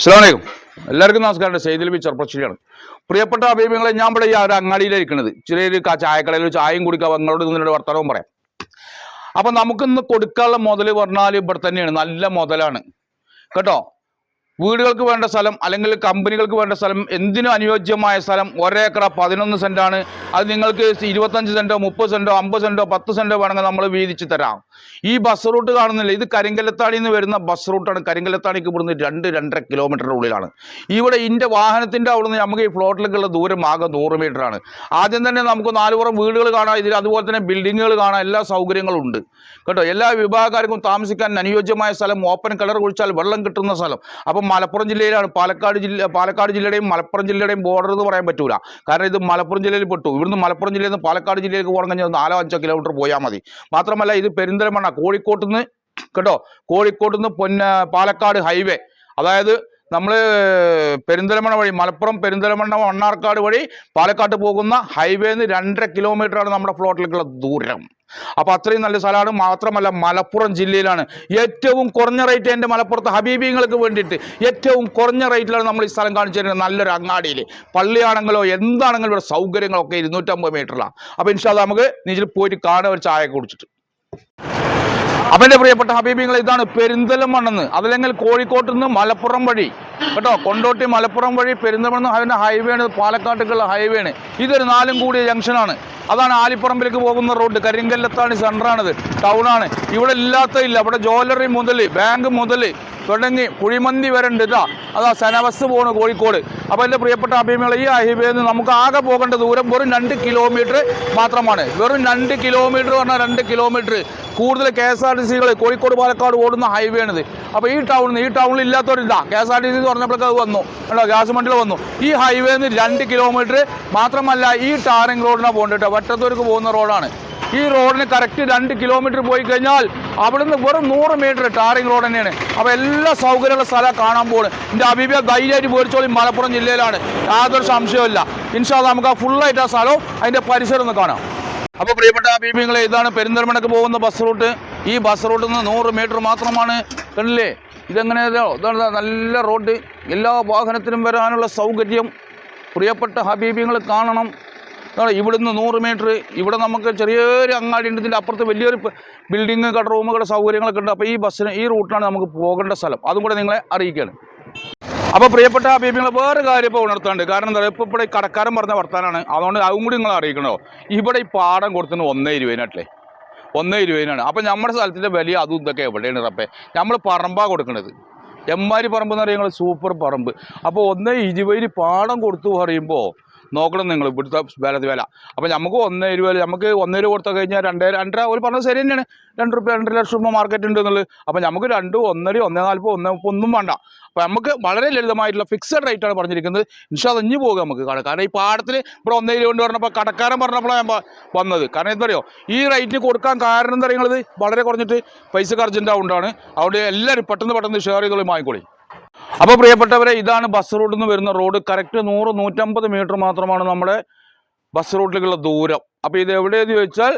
അസ്സാമലൈക്കും എല്ലാവർക്കും നമസ്കാരം. സെയ്തിൽ ബി ചെറുപ്പശ്ശേരിയാണ് പ്രിയപ്പെട്ട അഭിമുഖങ്ങളെ ഞാൻ ഇവിടെ ഈ ഒരു അങ്ങാടിയിലിരിക്കുന്നത്. ചെറിയൊരു ചായക്കടയിൽ ചായയും കുടിക്കാൻ നിങ്ങളോട് നിങ്ങളുടെ വർത്തമാനവും പറയാം. അപ്പം നമുക്കിന്ന് കൊടുക്കാനുള്ള മുതൽ പറഞ്ഞാൽ ഇവിടെ തന്നെയാണ്. നല്ല മുതലാണ്. കേട്ടോ? വീടുകൾക്ക് വേണ്ട സ്ഥലം അല്ലെങ്കിൽ കമ്പനികൾക്ക് വേണ്ട സ്ഥലം എന്തിനും അനുയോജ്യമായ സ്ഥലം ഒരേക്കറ പതിനൊന്ന് സെന്റാണ് അത് നിങ്ങൾക്ക് ഇരുപത്തഞ്ച് സെന്റോ മുപ്പത് സെന്റോ അമ്പത് സെന്റോ പത്ത് സെന്റോ വേണമെങ്കിൽ നമ്മൾ വീതിച്ച് തരാം. ഈ ബസ് റൂട്ട് കാണുന്നില്ല? ഇത് കരിങ്കല്ലത്താണിയിൽ നിന്ന് വരുന്ന ബസ് റൂട്ടാണ്. കരിങ്കല്ലത്താണിക്ക് ഇവിടുന്ന് രണ്ട് രണ്ടര കിലോമീറ്ററിന്റെ ഉള്ളിലാണ്. ഇവിടെ ഇന്റെ വാഹനത്തിന്റെ അവിടുന്ന് നമുക്ക് ഈ ഫ്ലോട്ടിലേക്കുള്ള ദൂരം ആകെ നൂറ് ആണ്. ആദ്യം തന്നെ നമുക്ക് നാലുപുറം വീടുകൾ കാണാം. ഇതിൽ അതുപോലെ തന്നെ ബിൽഡിങ്ങുകൾ കാണാം. എല്ലാ സൗകര്യങ്ങളും ഉണ്ട്. കേട്ടോ? എല്ലാ വിഭാഗക്കാർക്കും താമസിക്കാൻ അനുയോജ്യമായ സ്ഥലം ഓപ്പൺ കളർ കുഴിച്ചാൽ വെള്ളം കിട്ടുന്ന സ്ഥലം. അപ്പം മലപ്പുറം ജില്ലയിലാണ്. പാലക്കാട് ജില്ല പാലക്കാട് ജില്ലയുടെയും മലപ്പുറം ജില്ലയുടെയും ബോർഡർ എന്ന് പറയാൻ പറ്റൂല. കാരണം ഇത് മലപ്പുറം ജില്ലയിൽ പെട്ടു. ഇവിടുന്ന് മലപ്പുറം ജില്ലയിൽ നിന്ന് പാലക്കാട് ജില്ലയിലേക്ക് പോകണം കഴിഞ്ഞാൽ നാലോ അഞ്ചോ കിലോമീറ്റർ പോയാൽ മതി. മാത്രമല്ല ഇത് പെരിന്തൽമണ്ണ കോഴിക്കോട്ട് നിന്ന് കേട്ടോ കോഴിക്കോട്ട് നിന്ന് പൊന്ന പാലക്കാട് ഹൈവേ അതായത് നമ്മൾ പെരിന്തൽമണ്ണ വഴി മലപ്പുറം പെരിന്തൽമണ്ണ മണ്ണാർക്കാട് വഴി പാലക്കാട്ട് പോകുന്ന ഹൈവേന്ന് രണ്ടര കിലോമീറ്ററാണ് നമ്മുടെ ഫ്ലോട്ടിലേക്കുള്ള ദൂരം. അപ്പോൾ അത്രയും നല്ല സ്ഥലമാണ്. മാത്രമല്ല മലപ്പുറം ജില്ലയിലാണ് ഏറ്റവും കുറഞ്ഞ റേറ്റ് എന്റെ മലപ്പുറത്ത് ഹബീബിങ്ങൾക്ക് വേണ്ടിയിട്ട് ഏറ്റവും കുറഞ്ഞ റേറ്റിലാണ് നമ്മൾ ഈ സ്ഥലം കാണിച്ചു തരുന്നത് നല്ലൊരു അങ്ങാടിയിൽ പള്ളിയാണെങ്കിലോ എന്താണെങ്കിലും ഇവിടെ സൗകര്യങ്ങളൊക്കെ ഇരുന്നൂറ്റമ്പത് മീറ്ററിലാണ് അപ്പോൾ ഇൻഷാല്ല നമുക്ക് നീച്ചിൽ പോയിട്ട് കാണുക ഒരു ചായ കുടിച്ചിട്ട്. അപ്പം പ്രിയപ്പെട്ട ഹബീബിങ്ങൾ ഇതാണ് പെരിന്തൽമണ്ണെന്ന്. അതല്ലെങ്കിൽ കോഴിക്കോട്ട് നിന്ന് മലപ്പുറം വഴി. കേട്ടോ കൊണ്ടോട്ടി മലപ്പുറം വഴി പെരിന്തൽമണ്ണ് അതിന്റെ ഹൈവേ ആണ്. പാലക്കാട്ടേക്കുള്ള ഹൈവേ ആണ്. ഇതൊരു നാലും കൂടിയ ജംഗ്ഷനാണ് അതാണ് ആലിപ്പറമ്പിലേക്ക് പോകുന്ന റോഡ് കരിങ്കല്ലത്താണ് സെന്ററാണിത് ടൗണാണ് ഇവിടെ ഇല്ലാത്ത ഇല്ല. ഇവിടെ ജ്വല്ലറി മുതൽ ബാങ്ക് മുതൽ തുടങ്ങി കുഴിമന്തി വരെ ഉണ്ട് അതാ സനവസ് പോണ് കോഴിക്കോട്. അപ്പോൾ എന്റെ പ്രിയപ്പെട്ട അഭിമുഖങ്ങൾ ഈ ഹൈവേയിൽ നിന്ന് നമുക്ക് ആകെ പോകേണ്ട ദൂരം വെറും രണ്ട് കിലോമീറ്റർ മാത്രമാണ്. വെറും രണ്ട് കിലോമീറ്റർ പറഞ്ഞാൽ രണ്ട് കിലോമീറ്റർ കൂടുതൽ കെ എസ് ആർ ടി സികൾ കോഴിക്കോട് പാലക്കാട് ഓടുന്ന ഹൈവേ ആണിത്. അപ്പോൾ ഈ ടൗണിൽ ഈ ടൗണിൽ ഇല്ലാത്തവരില്ല K S R T C പറഞ്ഞപ്പോഴൊക്കെ അത് വന്നു. കേട്ടോ ഗ്യാസ് മണ്ടിൽ വന്നു. ഈ ഹൈവേയിൽ നിന്ന് രണ്ട് കിലോമീറ്റർ മാത്രമല്ല ഈ ടാറിംഗ് റോഡിനാണ് പോകേണ്ടത് കേട്ടോ വട്ടത്തൂർക്ക് പോകുന്ന റോഡാണ് ഈ റോഡിന് കറക്റ്റ് രണ്ട് കിലോമീറ്റർ പോയി കഴിഞ്ഞാൽ അവിടുന്ന് വെറും നൂറ് മീറ്റർ ടാറിംഗ് റോഡ് തന്നെയാണ്. അപ്പോൾ എല്ലാ സൗകര്യമുള്ള സ്ഥലം കാണാൻ പോകുന്നത് എന്റെ അഭിപ്രായം ധൈര്യമായിട്ട് പോരിച്ചോളി മലപ്പുറം ജില്ലയിലാണ്. യാതൊരു സംശയമില്ല ഇൻഷാ നമുക്ക് ആ ഫുള്ളായിട്ട് ആ സ്ഥലവും അതിന്റെ പരിസരം ഒന്ന് കാണാം. അപ്പോൾ പ്രിയപ്പെട്ട അഭിപ്രായങ്ങളെ ഇതാണ്. പെരിന്തൽമണക്ക് പോകുന്ന ബസ് റൂട്ട് ഈ ബസ് റൂട്ടിൽ നിന്ന് നൂറ് മീറ്റർ മാത്രമാണ്. കണ്ടില്ലേ? ഇതെങ്ങനെ ഇതാണ് നല്ല റോഡ് എല്ലാ വാഹനത്തിനും വരാനുള്ള സൗകര്യം. പ്രിയപ്പെട്ട ഹബീബിങ്ങൾ കാണണം. ഇവിടുന്ന് നൂറ് മീറ്റർ ഇവിടെ നമുക്ക് ചെറിയൊരു അങ്ങാടി ഉണ്ട്. ഇതിന്റെ അപ്പുറത്ത് വലിയൊരു ബിൽഡിങ് കട റൂമുകളുടെ സൗകര്യങ്ങളൊക്കെ ഉണ്ട്. അപ്പോൾ ഈ ബസ്സിന് ഈ റൂട്ടിലാണ് നമുക്ക് പോകേണ്ട സ്ഥലം. അതും കൂടെ നിങ്ങളെ അറിയിക്കുകയാണ് അപ്പോൾ പ്രിയപ്പെട്ട ഹബീബിങ്ങളെ വേറെ കാര്യം ഇപ്പോൾ ഉണർത്താണ്ട്. കാരണം എന്താ ഇപ്പോൾ ഇവിടെ കടക്കാരൻ പറഞ്ഞ വർത്താനാണ്. അതുകൊണ്ട് അതും കൂടി നിങ്ങൾ അറിയിക്കണോ? ഇവിടെ ഈ പാടം കൊടുത്തിന് ഒന്നേ ഇരുപതിനല്ലേ ഒന്നേ ഇരുപതിനാണ്. അപ്പോൾ നമ്മുടെ സ്ഥലത്തിന്റെ വലിയ അതും ഇതൊക്കെ എവിടെയാണ് റപ്പേ നമ്മൾ പറമ്പാ കൊടുക്കണത്. എമ്മാരി പറമ്പ് എന്ന് പറയുന്നത് സൂപ്പർ പറമ്പ്. അപ്പോൾ ഒന്നേ ഇരുപതിന് പാടം കൊടുത്തു പറയുമ്പോൾ നോക്കണം നിങ്ങൾ ഇവിടുത്തെ വില വില. അപ്പോൾ നമുക്ക് ഒന്നേ രൂപ നമുക്ക് ഒന്നേ രൂപ കൊടുത്തു കഴിഞ്ഞാൽ രണ്ടേ രണ്ടര ഒരു പറഞ്ഞത് ശരി തന്നെയാണ്. രണ്ട് രൂപ രണ്ടര ലക്ഷം രൂപ മാർക്കറ്റ് ഉണ്ട് എന്നുള്ളത്. അപ്പോൾ നമുക്ക് രണ്ട് ഒന്നര ഒന്നേ നാൽപ്പത് ഒന്നേ ഒന്നും വേണ്ട. അപ്പോൾ നമുക്ക് വളരെ ലളിതമായിട്ടുള്ള ഫിക്സഡ് റേറ്റ് ആണ് പറഞ്ഞിരിക്കുന്നത്. ഇൻഷാ അതഞ്ഞു പോകുക നമുക്ക് കട കാരണം ഈ പാടത്തിൽ ഇവിടെ ഒന്നേ രൂപ കൊണ്ട് പറഞ്ഞപ്പോൾ കടക്കാരൻ പറഞ്ഞപ്പോഴാണ് വന്നത്. കാരണം എന്താ പറയുക ഈ റേറ്റിന് കൊടുക്കാൻ കാരണം എന്താ പറയുന്നത് വളരെ കുറഞ്ഞിട്ട് പൈസ കർജന്റ് ആവുകൊണ്ടാണ് അവിടെ എല്ലാവരും പെട്ടെന്ന് പെട്ടെന്ന് ഷെയർ ചെയ്തോളി വാങ്ങിക്കോളി അപ്പോൾ പ്രിയപ്പെട്ടവരെ ഇതാണ് ബസ് റൂട്ടിൽ നിന്ന് വരുന്ന റോഡ് കറക്റ്റ് നൂറ് നൂറ്റമ്പത് മീറ്റർ മാത്രമാണ് നമ്മുടെ ബസ് റൂട്ടിലേക്കുള്ള ദൂരം. അപ്പോൾ ഇത് എവിടെയെന്ന് ചോദിച്ചാൽ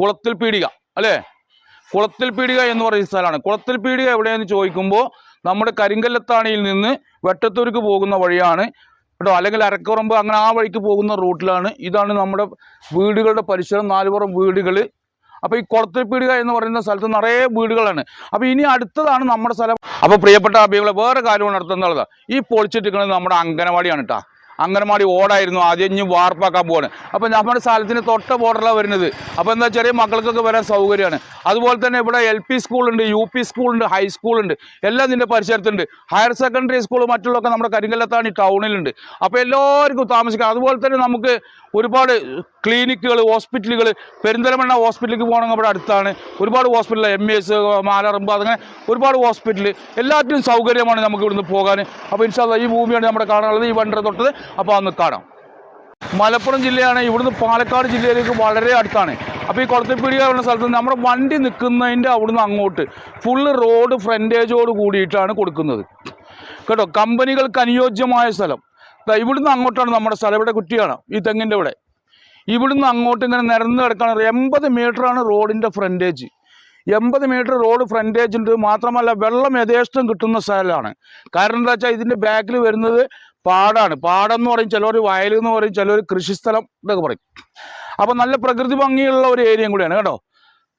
കുളത്തിൽ പീടിക അല്ലേ? കുളത്തിൽ പീടിക എന്ന് പറയുന്ന സ്ഥലമാണ്. കുളത്തിൽ പീടിക എവിടെയെന്ന് ചോദിക്കുമ്പോൾ നമ്മുടെ കരിങ്കല്ലത്താണിയിൽ നിന്ന് വെട്ടത്തൂർക്ക് പോകുന്ന വഴിയാണ്. കേട്ടോ അല്ലെങ്കിൽ അരക്കുറമ്പ് അങ്ങനെ ആ വഴിക്ക് പോകുന്ന റൂട്ടിലാണ് ഇതാണ് നമ്മുടെ വീടുകളുടെ പരിസരം. നാലുപുറം വീടുകൾ അപ്പോൾ ഈ കുളത്തിൽ പീടിക എന്ന് പറയുന്ന സ്ഥലത്ത് നിറയെ വീടുകളാണ്. അപ്പോൾ ഇനി അടുത്തതാണ് നമ്മുടെ സ്ഥലം. അപ്പോൾ പ്രിയപ്പെട്ട അഭികളെ വേറെ കാര്യമാണ് നടത്തുന്നത് ഈ പൊളിച്ചിട്ടിരിക്കുന്നത് നമ്മുടെ അംഗനവാടിയാണ് കേട്ടോ അംഗനവാടി ഓടായിരുന്നു. ആദ്യം ഇനി വാർപ്പാക്കാൻ പോവാണ്. അപ്പോൾ നമ്മുടെ സ്ഥലത്തിന് തൊട്ട ബോർഡറിലാണ് വരുന്നത്. അപ്പോൾ എന്താ ചെറിയ മക്കൾക്കൊക്കെ വരാൻ സൗകര്യമാണ്. അതുപോലെ തന്നെ ഇവിടെ എൽ പി സ്കൂളുണ്ട് യു പി സ്കൂളുണ്ട് ഹൈസ്കൂളുണ്ട് എല്ലാം ഇതിന്റെ പരിസരത്തുണ്ട്. ഹയർ സെക്കൻഡറി സ്കൂൾ മറ്റുള്ളതൊക്കെ നമ്മുടെ കരിങ്കല്ലത്താണി ടൗണിലുണ്ട് അപ്പോൾ എല്ലാവർക്കും താമസിക്കാം. അതുപോലെ തന്നെ നമുക്ക് ഒരുപാട് ക്ലിനിക്കുകൾ ഹോസ്പിറ്റലുകൾ പെരിന്തൽമണ്ണ ഹോസ്പിറ്റലിലേക്ക് പോകണമെങ്കിൽ അവിടെ അടുത്താണ്. ഒരുപാട് ഹോസ്പിറ്റൽ എം എസ് മാലറമ്പ് അങ്ങനെ ഒരുപാട് ഹോസ്പിറ്റൽ എല്ലാറ്റിനും സൗകര്യമാണ് നമുക്ക് ഇവിടുന്ന് പോകാൻ. അപ്പോൾ ഇൻഷാല്ല ഈ ഭൂമിയാണ് നമ്മുടെ കാണാനുള്ളത് ഈ വണ്ടര തൊട്ടത്. അപ്പോൾ അന്ന് കാണാം. മലപ്പുറം ജില്ലയാണ് ഇവിടുന്ന് പാലക്കാട് ജില്ലയിലേക്ക് വളരെ അടുത്താണ്. അപ്പോൾ ഈ കുളത്തിപ്പീടിക എന്ന സ്ഥലത്ത് നമ്മുടെ വണ്ടി നിൽക്കുന്നതിന്റെ അവിടുന്ന് അങ്ങോട്ട് ഫുള്ള് റോഡ് ഫ്രണ്ടേജോട് കൂടിയിട്ടാണ് കൊടുക്കുന്നത്. കേട്ടോ കമ്പനികൾക്ക് അനുയോജ്യമായ സ്ഥലം. ഇവിടുന്ന് അങ്ങോട്ടാണ് നമ്മുടെ സ്ഥലം. ഇവിടെ കുറ്റിയാണ് ഈ തെങ്ങിന്റെ ഇവിടെ. ഇവിടുന്ന് അങ്ങോട്ട് ഇങ്ങനെ നിരന്ന് കിടക്കണം എൺപത് ആണ് റോഡിന്റെ ഫ്രണ്ടേജ് എൺപത് മീറ്റർ റോഡ് ഫ്രണ്ടേജ് ഉണ്ട്. മാത്രമല്ല വെള്ളം യഥേഷ്ടം കിട്ടുന്ന സ്ഥലമാണ്. കാരണം എന്താ വെച്ചാൽ ഇതിന്റെ ബാക്കിൽ വരുന്നത് പാടാണ്. പാടം എന്ന് പറയും ചിലർ വയൽ എന്ന് പറയും ചിലർ കൃഷിസ്ഥലം എന്നൊക്കെ പറയും. അപ്പോൾ നല്ല പ്രകൃതി ഭംഗിയുള്ള ഒരു ഏരിയയും കൂടിയാണ് കേട്ടോ?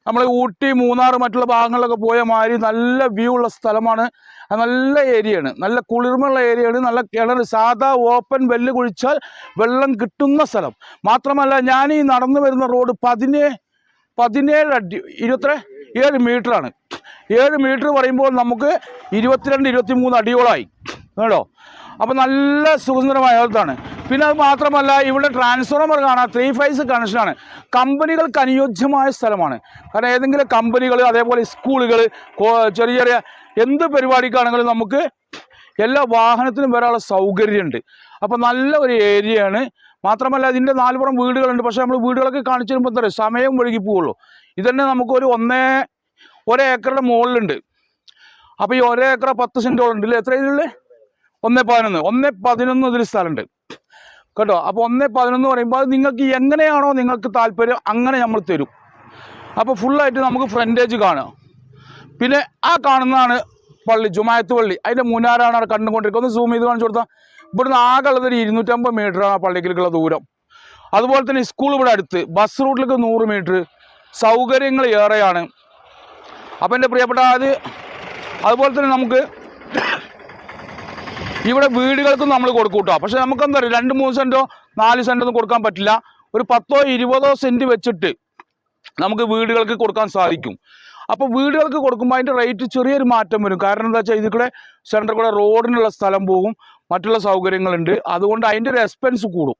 നമ്മൾ ഊട്ടി മൂന്നാർ മറ്റുള്ള ഭാഗങ്ങളിലൊക്കെ പോയ മാതിരി നല്ല വ്യൂ ഉള്ള സ്ഥലമാണ്. നല്ല ഏരിയയാണ് നല്ല കുളിർമയുള്ള ഏരിയയാണ് നല്ല കിണർ സാധാ ഓപ്പൺ വെല്ല് കുഴിച്ചാൽ വെള്ളം കിട്ടുന്ന സ്ഥലം. മാത്രമല്ല ഞാൻ ഈ നടന്നു വരുന്ന റോഡ് പതിനേ പതിനേഴ് അടി ഇരുപത്തി ഏഴ് മീറ്ററാണ്. ഏഴ് മീറ്റർ പറയുമ്പോൾ നമുക്ക് ഇരുപത്തിരണ്ട് ഇരുപത്തി മൂന്ന് അടിയോളമായി. കേട്ടോ? അപ്പോൾ നല്ല സുന്ദരമായ അകത്താണ് പിന്നെ അത് മാത്രമല്ല ഇവിടെ ട്രാൻസ്ഫോർമർ കാണാം. ത്രീ ഫൈസ് കണക്ഷനാണ് കമ്പനികൾക്ക് അനുയോജ്യമായ സ്ഥലമാണ്. കാരണം ഏതെങ്കിലും കമ്പനികൾ അതേപോലെ സ്കൂളുകൾ ചെറിയ ചെറിയ എന്ത് പരിപാടിക്കാണെങ്കിലും നമുക്ക് എല്ലാ വാഹനത്തിനും വരാനുള്ള സൗകര്യമുണ്ട്. അപ്പോൾ നല്ല ഒരു ഏരിയയാണ് മാത്രമല്ല ഇതിന്റെ നാലുപുറം വീടുകളുണ്ട്. പക്ഷേ നമ്മൾ വീടുകളൊക്കെ കാണിച്ചു തരുമ്പോൾ എന്താ സമയം വഴുകി പോവുള്ളൂ. ഇതന്നെ നമുക്കൊരു ഒന്നേ ഒരേക്കറുടെ മുകളിലുണ്ട്. അപ്പോൾ ഈ ഒരേക്കറ പത്ത് സെന്റോളുണ്ട് ഇല്ലേ? എത്ര ഇതിലുള്ളത് ഒന്നേ പതിനൊന്ന്. ഒന്നേ പതിനൊന്ന് ഇതിൽ സ്ഥലമുണ്ട്. കേട്ടോ? അപ്പോൾ ഒന്നേ പതിനൊന്ന് പറയുമ്പോൾ അത് നിങ്ങൾക്ക് എങ്ങനെയാണോ നിങ്ങൾക്ക് താല്പര്യം അങ്ങനെ നമ്മൾ തരും. അപ്പോൾ ഫുള്ളായിട്ട് നമുക്ക് ഫ്രണ്ടേജ് കാണാം. പിന്നെ ആ കാണുന്നതാണ് പള്ളി ജുമായത്ത് പള്ളി. അതിന്റെ മുന്നാരാണ് അവിടെ കണ്ടുകൊണ്ടിരിക്കുന്നത് ഒന്ന് സൂം ചെയ്ത് കാണിച്ചു കൊടുത്താൽ ഇവിടുന്ന് ആകെ ഉള്ളത് ഒരു ഇരുന്നൂറ്റമ്പത് മീറ്ററാണ് ആ പള്ളിക്കുള്ള ദൂരം. അതുപോലെ തന്നെ സ്കൂൾ ഇവിടെ അടുത്ത് ബസ് റൂട്ടിലേക്ക് നൂറ് മീറ്റർ സൗകര്യങ്ങൾ ഏറെയാണ്. അപ്പം എന്റെ പ്രിയപ്പെട്ട അത് അതുപോലെ തന്നെ നമുക്ക് ഇവിടെ വീടുകൾക്കും നമ്മൾ കൊടുക്കും കേട്ടോ. പക്ഷെ നമുക്ക് എന്താ പറയുക രണ്ട് മൂന്ന് സെന്റോ നാല് സെന്റോ ഒന്നും കൊടുക്കാൻ പറ്റില്ല. ഒരു പത്തോ ഇരുപതോ സെന്റ് വെച്ചിട്ട് നമുക്ക് വീടുകൾക്ക് കൊടുക്കാൻ സാധിക്കും. അപ്പോൾ വീടുകൾക്ക് കൊടുക്കുമ്പോൾ അതിന്റെ റേറ്റ് ചെറിയൊരു മാറ്റം വരും. കാരണം എന്താ വെച്ചാൽ ഇതിൽ കൂടെ സെന്ററിൽ കൂടെ റോഡിനുള്ള സ്ഥലം പോകും. മറ്റുള്ള സൗകര്യങ്ങളുണ്ട്. അതുകൊണ്ട് അതിന്റെ ഒരു എക്സ്പെൻസ് കൂടും.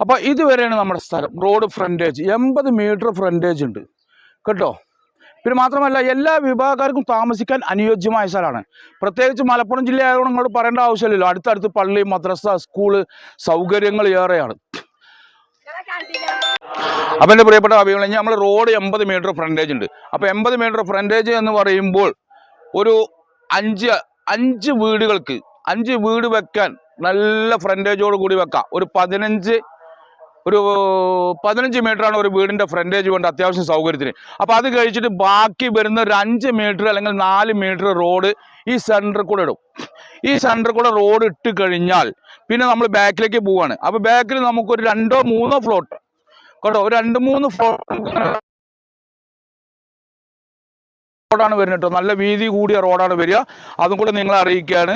അപ്പോൾ ഇതുവരെയാണ് നമ്മുടെ സ്ഥലം. റോഡ് ഫ്രണ്ടേജ് എൺപത് മീറ്റർ ഫ്രണ്ടേജ് ഉണ്ട്. കേട്ടോ? പിന്നെ മാത്രമല്ല എല്ലാ വിഭാഗക്കാർക്കും താമസിക്കാൻ അനുയോജ്യമായ സ്ഥലമാണ്. പ്രത്യേകിച്ച് മലപ്പുറം ജില്ല ആയതുകൊണ്ട് നിങ്ങൾ പറയേണ്ട ആവശ്യമില്ലല്ലോ. അടുത്തടുത്ത് പള്ളി മദ്രസ സ്കൂൾ സൗകര്യങ്ങൾ ഏറെയാണ്. അപ്പം എന്റെ പ്രിയപ്പെട്ട അഭിപ്രായം നമ്മൾ റോഡ് എൺപത് മീറ്റർ ഫ്രണ്ടേജ് ഉണ്ട്. അപ്പോൾ എൺപത് മീറ്റർ ഫ്രണ്ടേജ് എന്ന് പറയുമ്പോൾ ഒരു അഞ്ച് അഞ്ച് വീടുകൾക്ക് അഞ്ച് വീട് വെക്കാൻ നല്ല ഫ്രണ്ടേജോട് കൂടി വെക്കാം. ഒരു പതിനഞ്ച് ഒരു പതിനഞ്ച് മീറ്ററാണ് ഒരു വീടിന്റെ ഫ്രണ്ടേജ് കൊണ്ട് അത്യാവശ്യം സൗകര്യത്തിന്. അപ്പോൾ അത് കഴിച്ചിട്ട് ബാക്കി വരുന്ന ഒരു അഞ്ച് മീറ്റർ അല്ലെങ്കിൽ നാല് മീറ്റർ റോഡ് ഈ സെന്ററിൽ കൂടെ ഇടും. ഈ സെന്ററിൽ കൂടെ റോഡ് ഇട്ട് കഴിഞ്ഞാൽ പിന്നെ നമ്മൾ ബാക്കിലേക്ക് പോവാണ്. അപ്പോൾ ബാക്കിൽ നമുക്കൊരു രണ്ടോ മൂന്നോ ഫ്ലോട്ട് കേട്ടോ ഒരു രണ്ട് മൂന്ന് ഫ്ലോട്ട് റോഡാണ് വരുന്നത് കേട്ടോ. നല്ല വീതി കൂടിയ റോഡാണ് വരിക. അതും കൂടെ നിങ്ങളെ അറിയിക്കുകയാണ്.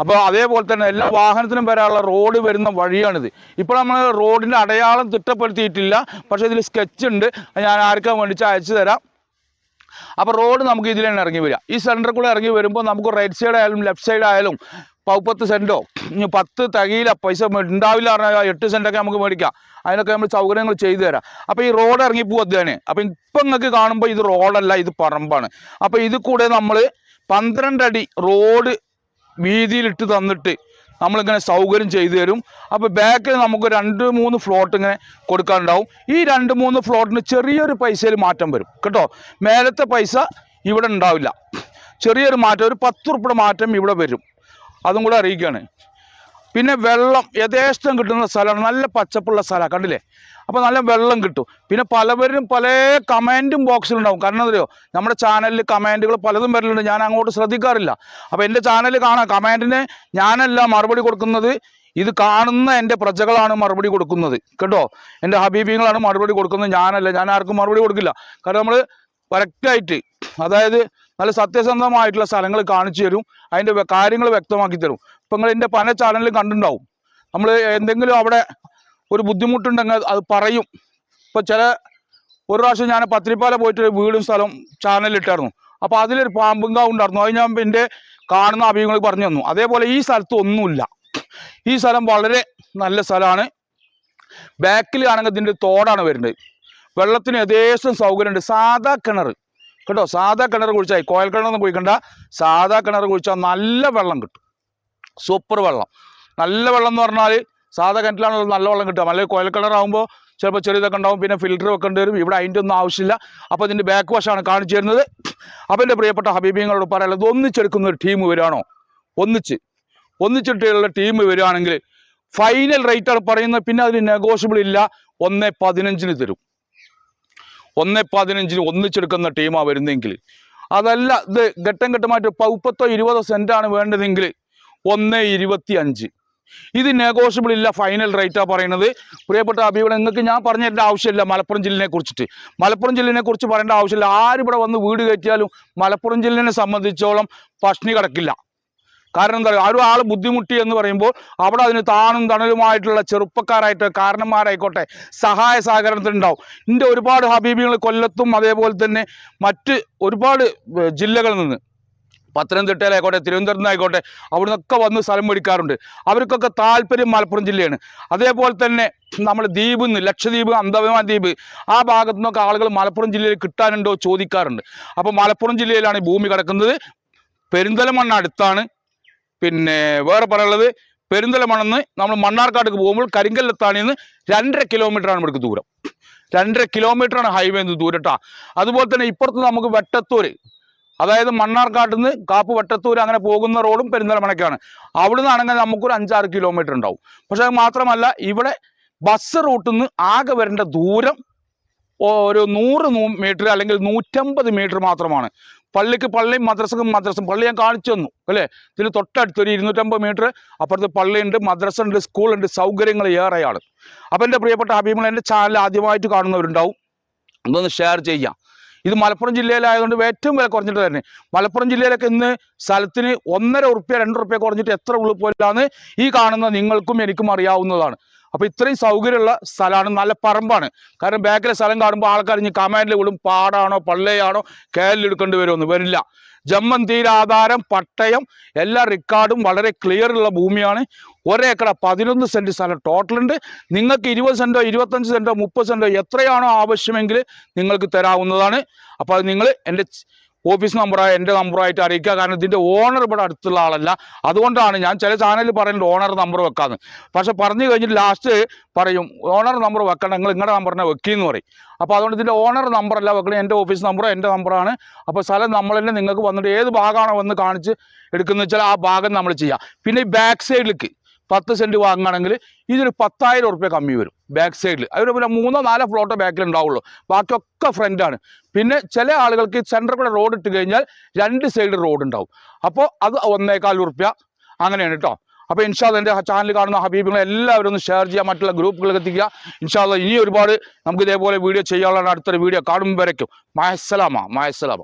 അപ്പോൾ അതേപോലെ തന്നെ എല്ലാ വാഹനത്തിനും വരാനുള്ള റോഡ് വരുന്ന വഴിയാണിത്. ഇപ്പോൾ നമ്മൾ റോഡിന്റെ അടയാളം തിട്ടപ്പെടുത്തിയിട്ടില്ല. പക്ഷേ ഇതിൽ സ്കെച്ച് ഉണ്ട്. ഞാൻ ആർക്കാൻ വേണ്ടിച്ച് അയച്ചു തരാം. അപ്പോൾ റോഡ് നമുക്ക് ഇതിൽ തന്നെ ഇറങ്ങി വരിക. ഈ സെന്ററിൽ കൂടെ ഇറങ്ങി വരുമ്പോൾ നമുക്ക് റൈറ്റ് സൈഡ് ആയാലും ലെഫ്റ്റ് സൈഡ് ആയാലും പൗപ്പത്ത് സെന്റോ ഇനി പത്ത് തകയില പൈസ ഉണ്ടാവില്ല പറഞ്ഞാൽ എട്ട് സെന്റൊക്കെ നമുക്ക് മേടിക്കാം. അതിനൊക്കെ നമ്മൾ സൗകര്യങ്ങൾ ചെയ്തു തരാം. അപ്പോൾ ഈ റോഡ് ഇറങ്ങി അദ്ദേഹം അപ്പോൾ ഇപ്പം നിങ്ങൾക്ക് കാണുമ്പോൾ ഇത് റോഡല്ല ഇത് പറമ്പാണ്. അപ്പോൾ ഇത് കൂടെ നമ്മൾ പന്ത്രണ്ട് അടി റോഡ് വീതിയിലിട്ട് തന്നിട്ട് നമ്മളിങ്ങനെ സൗകര്യം ചെയ്തു തരും. അപ്പോൾ ബാക്കിൽ നമുക്ക് രണ്ട് മൂന്ന് ഫ്ലോട്ട് ഇങ്ങനെ കൊടുക്കാനുണ്ടാവും. ഈ രണ്ട് മൂന്ന് ഫ്ലോട്ടിന് ചെറിയൊരു പൈസയിൽ മാറ്റം വരും. കേട്ടോ? മേലത്തെ പൈസ ഇവിടെ ഉണ്ടാവില്ല ചെറിയൊരു മാറ്റം ഒരു പത്ത് ഉറുപ്പിയുടെ മാറ്റം ഇവിടെ വരും. അതും കൂടെ അറിയിക്കുകയാണ്. പിന്നെ വെള്ളം യഥേഷ്ടം കിട്ടുന്ന സ്ഥലമാണ്. നല്ല പച്ചപ്പുള്ള സ്ഥലമാണ് കണ്ടില്ലേ? അപ്പോൾ നല്ല വെള്ളം കിട്ടും. പിന്നെ പലവരും പല കമന്റും ബോക്സിലുണ്ടാവും കാരണം അറിയോ നമ്മുടെ ചാനലിൽ കമന്റുകൾ പലതും വരലുണ്ട്. ഞാൻ അങ്ങോട്ട് ശ്രദ്ധിക്കാറില്ല. അപ്പോൾ എന്റെ ചാനൽ കാണാം. കമന്റിന് ഞാനല്ല മറുപടി കൊടുക്കുന്നത്. ഇത് കാണുന്ന എന്റെ പ്രജകളാണ് മറുപടി കൊടുക്കുന്നത്. കേട്ടോ? എന്റെ ഹബീബിങ്ങളാണ് മറുപടി കൊടുക്കുന്നത്. ഞാനല്ല. ഞാൻ ആർക്കും മറുപടി കൊടുക്കില്ല. കാരണം നമ്മൾ കറക്റ്റായിട്ട് അതായത് നല്ല സത്യസന്ധമായിട്ടുള്ള സ്ഥലങ്ങൾ കാണിച്ചു തരും. അതിന്റെ കാര്യങ്ങൾ വ്യക്തമാക്കി തരും. ഇപ്പം നിങ്ങൾ എന്റെ പല ചാനലിലും കണ്ടിട്ടുണ്ടാവും. നമ്മൾ എന്തെങ്കിലും അവിടെ ഒരു ബുദ്ധിമുട്ടുണ്ടെങ്കിൽ അത് പറയും. ഇപ്പം ചില ഒരു പ്രാവശ്യം ഞാൻ പത്തിരിപ്പാല പോയിട്ട് വീടും സ്ഥലം ചാനലിട്ടായിരുന്നു അപ്പോൾ അതിലൊരു പാമ്പും കാവ് ഉണ്ടായിരുന്നു. അത് ഞാൻ എന്റെ കാണുന്ന അഭിയങ്ങൾ പറഞ്ഞു തന്നു. അതേപോലെ ഈ സ്ഥലത്ത് ഒന്നുമില്ല. ഈ സ്ഥലം വളരെ നല്ല സ്ഥലമാണ്. ബാക്കിലാണെങ്കിൽ ഇതിന്റെ തോടാണ് വരുന്നത്. വെള്ളത്തിന് യഥേഷ്ടം സൗകര്യമുണ്ട്. സാധാ കിണർ കേട്ടോ സാധാ കിണർ കുഴിച്ചാൽ കോയൽ കിണറൊന്നും കുഴിക്കണ്ട. സാധാ കിണർ കുഴിച്ചാൽ നല്ല വെള്ളം കിട്ടും. സൂപ്പർ വെള്ളം. നല്ല വെള്ളം എന്ന് പറഞ്ഞാൽ സാധാ കിണറ്റിലാണല്ലോ നല്ല വെള്ളം കിട്ടുക. അല്ലെങ്കിൽ കോയൽ കിണറാകുമ്പോൾ ചിലപ്പോൾ ചെറിയതൊക്കെ ഉണ്ടാവും പിന്നെ ഫിൽറ്റർ വെക്കേണ്ടി വരും. ഇവിടെ അതിന്റെ ഒന്നും ആവശ്യമില്ല. അപ്പോൾ ഇതിന്റെ ബാക്ക് വശമാണ് കാണിച്ചു തരുന്നത്. അപ്പോൾ എന്റെ പ്രിയപ്പെട്ട ഹബീബിങ്ങളോട് പറയാനുള്ളത് ഒന്നിച്ചെടുക്കുന്ന ഒരു ടീം വരികയാണോ? ഒന്നിച്ച്. ഒന്നിച്ചിട്ടുള്ള ടീം വരികയാണെങ്കിൽ ഫൈനൽ റേറ്റ് ആണ് പറയുന്നത്. പിന്നെ അതിന് നെഗോഷ്യബിൾ ഇല്ല. ഒന്ന് പതിനഞ്ചിന് തരും. ഒന്ന് പതിനഞ്ചിന് ഒന്നിച്ചെടുക്കുന്ന ടീമാണ് വരുന്നതെങ്കിൽ അതല്ല ഇത് ഘട്ടം ഘട്ടമായിട്ട് പൗപ്പത്തോ ഇരുപതോ സെന്റാണ് വേണ്ടതെങ്കിൽ ഒന്ന് ഇരുപത്തി അഞ്ച് ഇത് നെഗോഷ്യബിൾ ഇല്ല ഫൈനൽ റേറ്റാണ് പറയുന്നത്. പ്രിയപ്പെട്ട അഭിപ്രായം നിങ്ങൾക്ക് ഞാൻ പറഞ്ഞു തരേണ്ട ആവശ്യമില്ല മലപ്പുറം ജില്ലയെ കുറിച്ചിട്ട്. മലപ്പുറം ജില്ലയെ കുറിച്ച് പറയേണ്ട ആവശ്യമില്ല. ആരിവിടെ വന്ന് വീട് കയറ്റിയാലും മലപ്പുറം ജില്ലനെ സംബന്ധിച്ചോളം പഷ്ണി കിടക്കില്ല. കാരണം എന്താ പറയുക ഒരു ആൾ ബുദ്ധിമുട്ടി എന്ന് പറയുമ്പോൾ അവിടെ അതിന് താണും തണലുമായിട്ടുള്ള ചെറുപ്പക്കാരായിട്ട് കാരണന്മാരായിക്കോട്ടെ സഹായ സഹകരണത്തിനുണ്ടാവും എന്റെ ഒരുപാട് ഹബീബികൾ കൊല്ലത്തും അതേപോലെ തന്നെ മറ്റ് ഒരുപാട് ജില്ലകളിൽ നിന്ന് പത്തനംതിട്ടയിലായിക്കോട്ടെ തിരുവനന്തപുരത്ത് ആയിക്കോട്ടെ അവിടെ നിന്നൊക്കെ വന്ന് സ്ഥലം മേടിക്കാറുണ്ട്. അവർക്കൊക്കെ താല്പര്യം മലപ്പുറം ജില്ലയാണ്. അതേപോലെ തന്നെ നമ്മൾ ദ്വീപ് നിന്ന് ലക്ഷദ്വീപ് അന്തമാൻ ദ്വീപ് ആ ഭാഗത്തു നിന്നൊക്കെ ആളുകൾ മലപ്പുറം ജില്ലയിൽ കിട്ടാനുണ്ടോ ചോദിക്കാറുണ്ട്. അപ്പോൾ മലപ്പുറം ജില്ലയിലാണ് ഈ ഭൂമി കിടക്കുന്നത്. പെരിന്തൽമണ്ണ അടുത്താണ്. പിന്നെ വേറെ പറയാനുള്ളത് പെരിന്തലമണെന്ന് നമ്മൾ മണ്ണാർക്കാടേക്ക് പോകുമ്പോൾ കരിങ്കല്ലെത്താണിൽ നിന്ന് രണ്ടര കിലോമീറ്ററാണ് ഇവിടേക്ക് ദൂരം. രണ്ടര കിലോമീറ്ററാണ് ഹൈവേ നിന്ന് ദൂരട്ടാ അതുപോലെ തന്നെ ഇപ്പുറത്ത് നമുക്ക് വെട്ടത്തൂര്. അതായത് മണ്ണാർക്കാട്ടിൽ നിന്ന് കാപ്പ് വട്ടത്തൂർ അങ്ങനെ പോകുന്ന റോഡും പെരിന്തലമണക്കാണ് അവിടെ നിന്നാണെങ്കിൽ നമുക്കൊരു അഞ്ചാറ് കിലോമീറ്റർ ഉണ്ടാവും. പക്ഷെ അത് മാത്രമല്ല ഇവിടെ ബസ് റൂട്ടിൽ നിന്ന് ആകെ വരേണ്ട ദൂരം ഒരു നൂറ് മീറ്റർ അല്ലെങ്കിൽ നൂറ്റമ്പത് മീറ്റർ മാത്രമാണ്. പള്ളിക്ക് പള്ളിയും മദ്രസക്കും മദ്രസും പള്ളി ഞാൻ കാണിച്ചു തന്നു അല്ലേ? ഇതിന് തൊട്ടടുത്ത് ഒരു ഇരുന്നൂറ്റമ്പത് മീറ്റർ അപ്പുറത്ത് പള്ളിയുണ്ട് മദ്രസ ഉണ്ട് സ്കൂളുണ്ട് സൗകര്യങ്ങൾ ഏറെയാണ്. അപ്പം എന്റെ പ്രിയപ്പെട്ട ഹബീബിൾ എന്റെ ചാനൽ ആദ്യമായിട്ട് കാണുന്നവരുണ്ടാവും. അതൊന്ന് ഷെയർ ചെയ്യാം. ഇത് മലപ്പുറം ജില്ലയിലായതുകൊണ്ട് ഏറ്റവും വില കുറഞ്ഞിട്ട് തന്നെ മലപ്പുറം ജില്ലയിലൊക്കെ ഇന്ന് സ്ഥലത്തിന് ഒന്നര ഉറുപ്പ്യ രണ്ട് ഉറുപ്പ്യ കുറഞ്ഞിട്ട് എത്ര ഉള്ളിപ്പോയില്ലാന്ന് ഈ കാണുന്ന നിങ്ങൾക്കും എനിക്കും അറിയാവുന്നതാണ്. അപ്പോൾ ഇത്രയും സൗകര്യമുള്ള സ്ഥലമാണ് നല്ല പറമ്പാണ്. കാരണം ബാക്കിലെ സ്ഥലം കാണുമ്പോൾ ആൾക്കാർ ഇനി കമാൻഡിൽ വിടും പാടാണോ പള്ളയാണോ കേരളെടുക്കേണ്ടി വരുമെന്ന് വരില്ല. ജമ്മൻ ആധാരം പട്ടയം എല്ലാ റെക്കോർഡും വളരെ ക്ലിയർ ഉള്ള ഭൂമിയാണ്. ഒരേക്കറ പതിനൊന്ന് സെന്റ് സ്ഥലം ടോട്ടലുണ്ട് നിങ്ങൾക്ക് ഇരുപത് സെന്റോ ഇരുപത്തഞ്ച് സെന്റോ മുപ്പത് സെന്റോ എത്രയാണോ ആവശ്യമെങ്കിൽ നിങ്ങൾക്ക് തരാവുന്നതാണ്. അപ്പോൾ അത് നിങ്ങൾ എന്റെ ഓഫീസ് നമ്പറായ എന്റെ നമ്പറായിട്ട് അറിയിക്കുക. കാരണം ഇതിന്റെ ഓണർ ഇവിടെ അടുത്തുള്ള ആളല്ല. അതുകൊണ്ടാണ് ഞാൻ ചില ചാനലിൽ പറയുന്നത് ഓണർ നമ്പർ വെക്കാന്ന്. പക്ഷെ പറഞ്ഞു കഴിഞ്ഞിട്ട് ലാസ്റ്റ് പറയും ഓണർ നമ്പർ വെക്കണം നിങ്ങൾ നിങ്ങളുടെ നമ്പറിനെ വെക്കിയെന്ന് പറയും. അപ്പോൾ അതുകൊണ്ട് ഇതിന്റെ ഓണർ നമ്പറല്ല വെക്കണം എന്റെ ഓഫീസ് നമ്പറോ എന്റെ നമ്പറാണ് അപ്പോൾ സ്ഥലം നമ്മൾ തന്നെ നിങ്ങൾക്ക് വന്നിട്ട് ഏത് ഭാഗമാണോ വന്ന് കാണിച്ച് എടുക്കുന്നത് വെച്ചാൽ ആ ഭാഗം നമ്മൾ ചെയ്യാം. പിന്നെ ഈ ബാക്ക് സൈഡിലേക്ക് പത്ത് സെന്റ് വാങ്ങുകയാണെങ്കിൽ ഇതൊരു പത്തായിരം ഉറുപ്പ്യ കമ്മി വരും ബാക്ക് സൈഡിൽ അതിന് പിന്നെ മൂന്നോ നാലോ ഫ്ലോട്ടോ ബാക്കിൽ ഉണ്ടാവുള്ളൂ. ബാക്കിയൊക്കെ ഫ്രണ്ടാണ് പിന്നെ ചില ആളുകൾക്ക് സെന്റർ കൂടെ റോഡ് ഇട്ട് കഴിഞ്ഞാൽ രണ്ട് സൈഡ് റോഡ് ഉണ്ടാവും. അപ്പോൾ അത് ഒന്നേകാൽ ഉറുപ്പ്യ അങ്ങനെയാണ് കേട്ടോ അപ്പോൾ ഇൻഷാദ് എന്റെ ചാനൽ കാണുന്ന ഹബീബുകളെ എല്ലാവരും ഒന്ന് ഷെയർ ചെയ്യുക മറ്റുള്ള ഗ്രൂപ്പുകളിൽ എത്തിക്കുക. ഇൻഷാദ് ഇനി ഒരുപാട് നമുക്ക് ഇതേപോലെ വീഡിയോ ചെയ്യാനുള്ള അടുത്തൊരു വീഡിയോ കാണുമ്പോൾ വരയ്ക്കും. മായസ്സലാമ മായസ്സലാമ